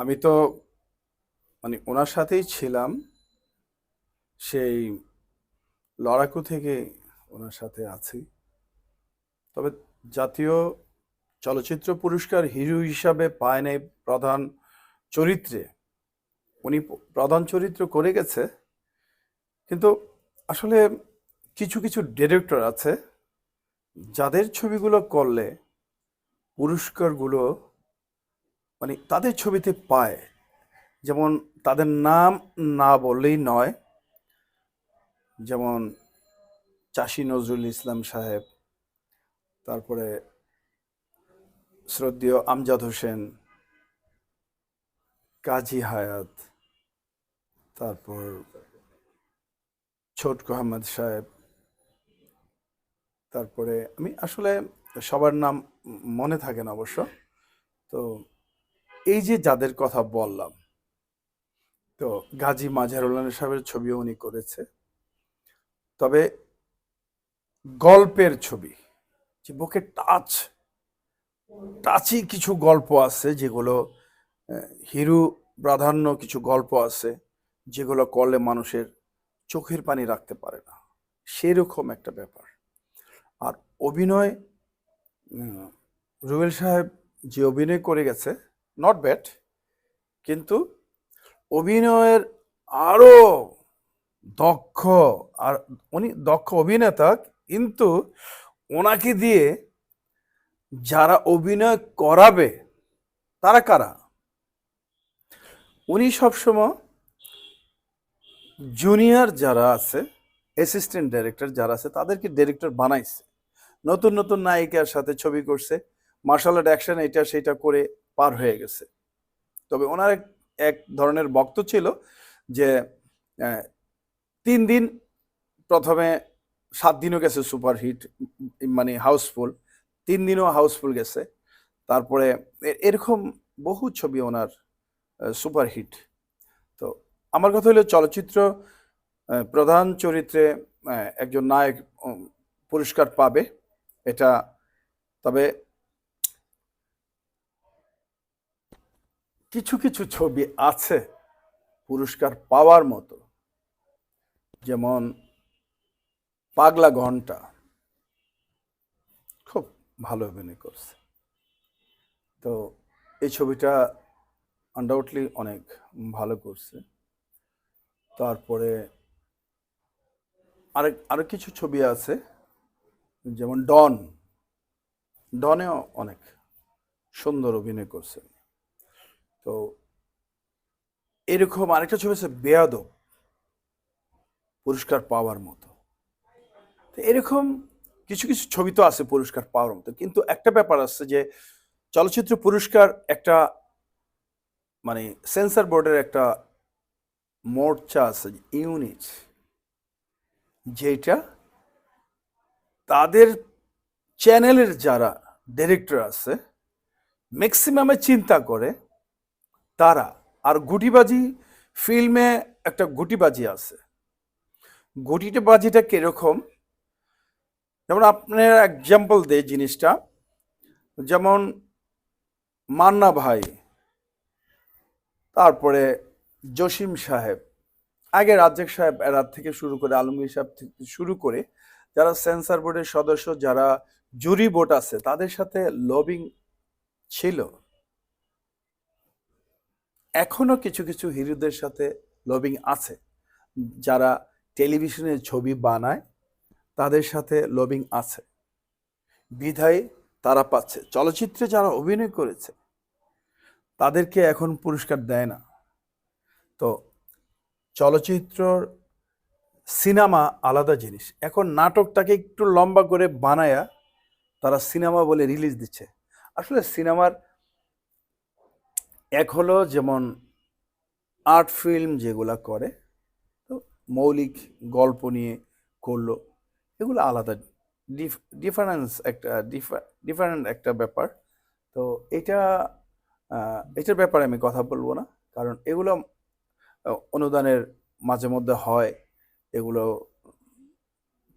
আমি তো মানে ওনার সাথেই ছিলাম, সেই লড়াকু থেকে ওনার সাথে আছি। তবে জাতীয় চলচ্চিত্র পুরস্কার হিরো হিসাবে পায় নাই প্রধান চরিত্রে। উনি প্রধান চরিত্র করে গেছে, কিন্তু আসলে কিছু কিছু ডিরেক্টর আছে, যাদের ছবিগুলো করলে পুরস্কারগুলো মানে তাদের ছবিতে পায়। যেমন তাদের নাম না বললেই নয়। যেমন চাষি নজরুল ইসলাম সাহেব, তারপরে শ্রদ্ধেয় আমজাদ হোসেন, কাজী হায়াত, তারপর ছোট আহমদ সাহেব, তারপরে আমি আসলে সবার নাম মনে থাকে না অবশ্য। তো এই যে যাদের কথা বললাম, তো গাজী মাঝারুল্লাহ সাহেবের ছবিও উনি করেছে। তবে গল্পের ছবি, যে বুকে টাচ টাচি কিছু গল্প আছে যেগুলো হিরু প্রাধান্য কিছু গল্প আছে যেগুলো করলে মানুষের চোখের পানি রাখতে পারে না। সেরকম একটা ব্যাপার। আর অভিনয় রুবেল সাহেব যে অভিনয় করে গেছে নট ব্যাড কিন্তু অভিনয়ের আরও দক্ষ আর উনি দক্ষ অভিনেতা, কিন্তু ওনাকে দিয়ে যারা অভিনয় করাবে, তারা কারা? উনি সবসময় জুনিয়র যারা আছে অ্যাসিস্ট্যান্ট ডাইরেক্টর যারা আছে, তাদেরকে ডিরেক্টর বানাইছে। নতুন নতুন নায়িকার সাথে ছবি করছে মার্শাল আর্ট অ্যাকশন এটা সেটা করে পার হয়ে গেছে। তবে ওনার এক এক ধরনের বক্ত ছিল যে তিন দিন প্রথমে সাত দিনও গেছে সুপারহিট মানে হাউসফুল, তিন দিনও হাউসফুল গেছে। তারপরে এরকম বহু ছবি ওনার সুপারহিট। তো আমার কথা হলো চলচ্চিত্র প্রধান চরিত্রে একজন নায়ক পুরস্কার পাবে। এটা তবে কিছু কিছু ছবি আছে পুরস্কার পাওয়ার মতো। যেমন পাগলা ঘণ্টা। খুব ভালো অভিনয় করছে। তো এই ছবিটা আনডাউটলি অনেক ভালো করছে। তারপরে আরেক, আরও কিছু ছবি আছে, যেমন ডন। ডনেও অনেক সুন্দর অভিনয় করছে। তো এরকম আরেকটা ছবি আছে, বেয়াদব, পুরস্কার পাওয়ার মতো। তো এরকম কিছু কিছু ছবি তো আছে পুরস্কার পাওয়ার মতো, কিন্তু একটা ব্যাপার আছে যে চলচ্চিত্র পুরস্কার একটা মানে সেন্সর বোর্ডের একটা মোর্চা আছে, ইউনিট, যেটা তাদের চ্যানেলের যারা ডিরেক্টর আছে ম্যাক্সিমামে চিন্তা করে তারা। আর গুটিবাজি ফিল্মে একটা গুটিবাজি আছে। গুটিটা বাজিটা কীরকম? যেমন আপনার এক্সাম্পল দেয় জিনিসটা। যেমন মান্না ভাই, তারপরে জসিম সাহেব। আগে রাজ্জাক সাহেব এরা থেকে শুরু করে, আলমগীর সাহেব থেকে শুরু করে, যারা সেন্সর বোর্ডের সদস্য, যারা জুরি বোর্ড আছে, তাদের সাথে লবিং ছিল। এখনও কিছু কিছু হিরোদের সাথে লবিং আছে। যারা টেলিভিশনে ছবি বানায়, তাদের সাথে লবিং আছে। বিধায় তারা পাচ্ছে। চলচ্চিত্রে যারা অভিনয় করেছে, তাদেরকে এখন পুরস্কার দেয় না। তো চলচ্চিত্রর সিনেমা আলাদা জিনিস। এখন নাটকটাকে একটু লম্বা করে বানায়া তারা সিনেমা বলে রিলিজ দিচ্ছে। আসলে সিনেমার এক হলো যেমন আর্ট ফিল্ম যেগুলো করে, তো মৌলিক গল্প নিয়ে করল, এগুলো আলাদা। ডিফারেন্স একটা ডিফারেন্ট একটা ব্যাপার। তো এটা এটার ব্যাপারে আমি কথা বলব না, কারণ এগুলো অনুদানের মাঝে মধ্যে হয়, এগুলো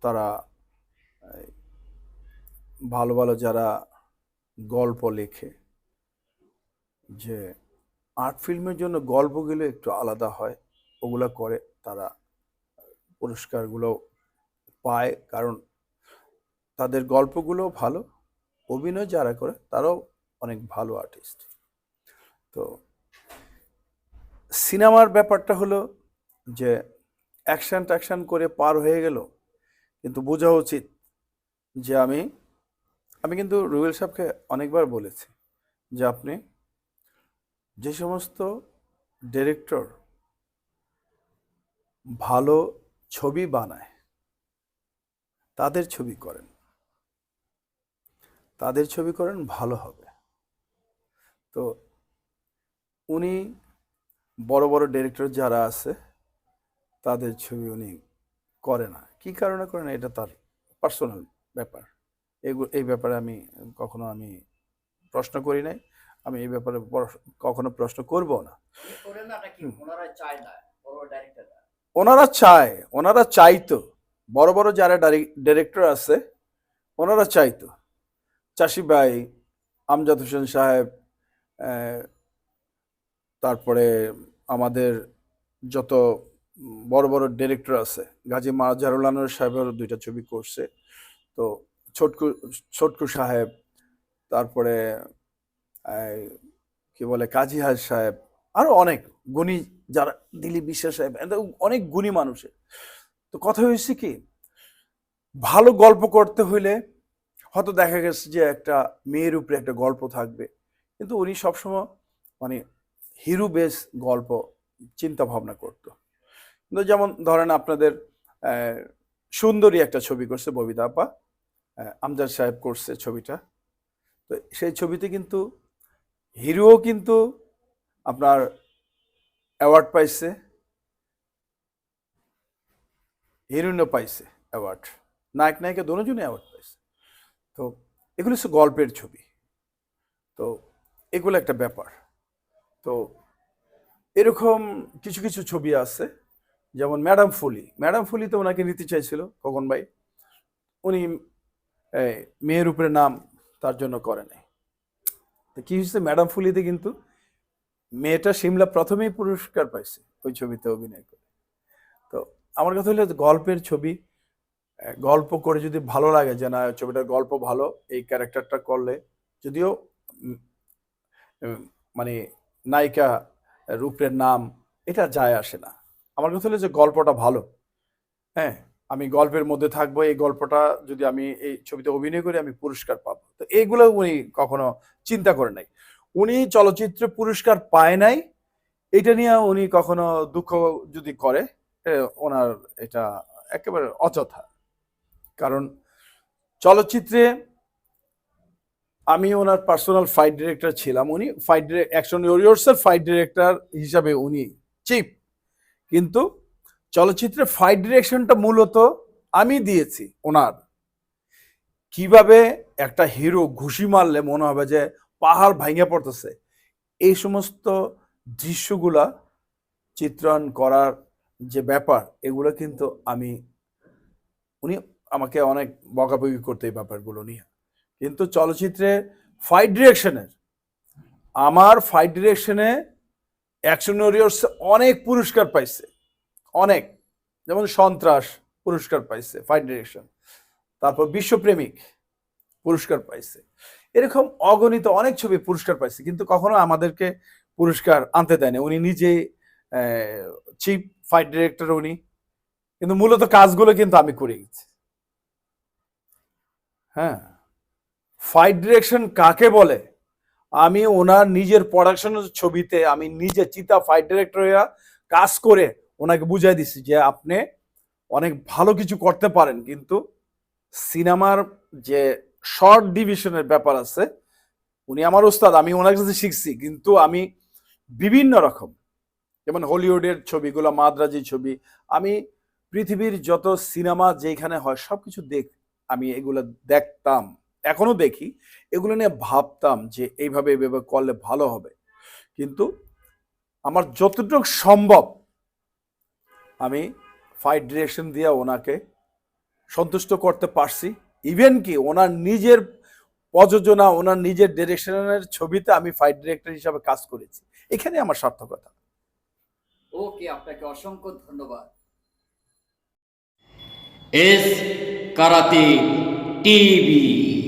তারা, ভালো ভালো যারা গল্প লেখে, যে আর্ট ফিল্মের জন্য গল্পগুলো একটু আলাদা হয়। ওগুলো করে তারা পুরস্কারগুলো পায় কারণ তাদের গল্পগুলো ভালো, অভিনয় যারা করে তারাও অনেক ভালো আর্টিস্ট। তো সিনেমার ব্যাপারটা হলো যে অ্যাকশন ট্যাকশন করে পার হয়ে গেল, কিন্তু বোঝা উচিত যে আমি আমি কিন্তু রুবেল সাহেবকে অনেকবার বলেছি যে আপনি যে সমস্ত ডিরেক্টর ভালো ছবি বানায়, তাদের ছবি করেন। তাদের ছবি করেন, ভালো হবে। তো উনি বড় বড় ডিরেক্টর যারা আছে, তাদের ছবি উনি করে না। কি কারণে করে না, এটা তার পার্সোনাল ব্যাপার। এই ব্যাপারে আমি কখনো আমি প্রশ্ন করি নাই। আমি এই ব্যাপারে পর- কখনো প্রশ্ন করব না। ওনারা চায় ওনারা চাইতো। বড় বড় যারা ডিরেক্টর আছে ওনারা চাইতো। চাষি ভাই আমজাদ হোসেন সাহেব তারপরে আমাদের যত বড় বড় ডিরেক্টর আছে গাজী মাজারুল আনোয়ার সাহেবের দুইটা ছবি করছে। তো ছোটকু ছোটকু সাহেব তারপরে কি বলে, কাজী হাজ সাহেব, আরও অনেক গুণী যারা দিলীপ বিশ্বাস সাহেব অনেক গুণী মানুষের। তো কথা হয়েছে কি, ভালো গল্প করতে হইলে হয়তো দেখা গেছে যে একটা মেয়ের উপরে একটা গল্প থাকবে। কিন্তু উনি সবসময় মানে হিরো বেস গল্প চিন্তা ভাবনা করতো। কিন্তু যেমন ধরেন আপনাদের সুন্দরী একটা ছবি করছে ববিতা আপা আমজাদ সাহেব করছে ছবিটা। তো সেই ছবিতে কিন্তু হিরোও কিন্তু আপনার অ্যাওয়ার্ড পাইছে। হিরোইনও পাইছে অ্যাওয়ার্ড। নায়ক নায়িকা দুজনে অ্যাওয়ার্ড পাইছে। তো এগুলো হচ্ছে গল্পের ছবি। তো এগুলো একটা ব্যাপার। তো এরকম কিছু কিছু ছবি আছে, যেমন ম্যাডাম ফুলি। ম্যাডাম ফুলিতে ওনাকে নিতে চাইছিল খোকন ভাই। উনি মেয়ের উপরে নাম তার জন্য করে নাই। তো কি হয়েছে? ম্যাডাম ফুলিতে কিন্তু মেয়েটা সিমলা প্রথমেই পুরস্কার পাইছে ওই ছবিতে অভিনয় করে। তো আমার কথা হলো গল্পের ছবি গল্প করে যদি ভালো লাগে যে না, ছবিটার গল্প ভালো, এই ক্যারেক্টারটা করলে যদিও মানে নায়িকা রূপের নাম, এটা যায় আসে না। আমার কথা হলো যে গল্পটা ভালো। হ্যাঁ? আমি গল্পের মধ্যে থাকব, এই গল্পটা যদি আমি, এই ছবিতে অভিনয় করি, আমি পুরস্কার পাবো। তো এইগুলো উনি কখনো চিন্তা করে নাই। উনি চলচ্চিত্রে পুরস্কার পায় নাই, এটা নিয়ে উনি কখনো দুঃখ যদি করে ওনার এটা একেবারে অযথা। কারণ চলচ্চিত্রে আমি ওনার পার্সোনাল ফাইট ডিরেক্টর ছিলাম উনি ফাইট অ্যাকশন ওরিয়র্সের ফাইট ডিরেক্টর হিসাবে উনি চিফ কিন্তু চলচ্চিত্রে ফাইট ডিরেকশনটা মূলত আমি দিয়েছি, ওনার। কীভাবে একটা হিরো ঘুষি মারলে মনে হবে যে পাহাড় ভাঙে পড়তেছে। এই সমস্ত দৃশ্যগুলা চিত্রায়ন করার যে ব্যাপার, এগুলো কিন্তু আমি, উনি আমাকে অনেক বকাবকি করতে এই ব্যাপারগুলো নিয়ে। কিন্তু চলচ্চিত্রে ফাইট ডিরেকশনের আমার ফাইট ডিরেকশনে অ্যাকশন অনেক পুরস্কার পাইছে। অনেক, যেমন সন্ত্রাস পুরস্কার পাইছে ফাইট ডিরেকশন তারপর বিশ্বপ্রেমিক পুরস্কার পাইছে। এরকম অগণিত অনেক ছবি পুরস্কার পাইছে, কিন্তু কখনো আমাদেরকে পুরস্কার আনতে দেয়নি। উনি নিজেই চিফ ফাইট ডিরেক্টর উনি, কিন্তু মূলত কাজগুলো কিন্তু আমি করে গেছি। হ্যাঁ ফাইট ডিরেকশন কাকে বলে? আমি ওনার নিজের প্রোডাকশন ছবিতে আমি নিজে চিতা ফাইট ডিরেক্টর কাজ করে ওনাকে বুঝাই দিছি যে আপনি অনেক ভালো কিছু করতে পারেন, কিন্তু সিনেমার যে শর্ট ডিভিশনের ব্যাপার আছে, উনি আমার ওস্তাদ, আমি ওনার কাছে শিখছি, কিন্তু আমি বিভিন্ন রকম, যেমন হলিউডের ছবিগুলো, মাদ্রাজি ছবি, আমি পৃথিবীর যত সিনেমা যেখানে হয় সব কিছু দেখ, আমি এগুলো দেখতাম, এখনও দেখি, এগুলো নিয়ে ভাবতাম যে এইভাবে এইভাবে করলে ভালো হবে, কিন্তু আমার যতটুকু সম্ভব আমি ফাইট ডিরেকশন দিয়ে ওনাকে সন্তুষ্ট করতে পারছি। ইভেন কি ওনার নিজের প্রযোজনা ওনার নিজের ডিরেকশনের ছবিতে আমি ফাইট ডিরেক্টর হিসাবে কাজ করেছি। এখানে আমার সার্থকতা। ওকে আপনাকে অসংখ্য ধন্যবাদ। S karate TV.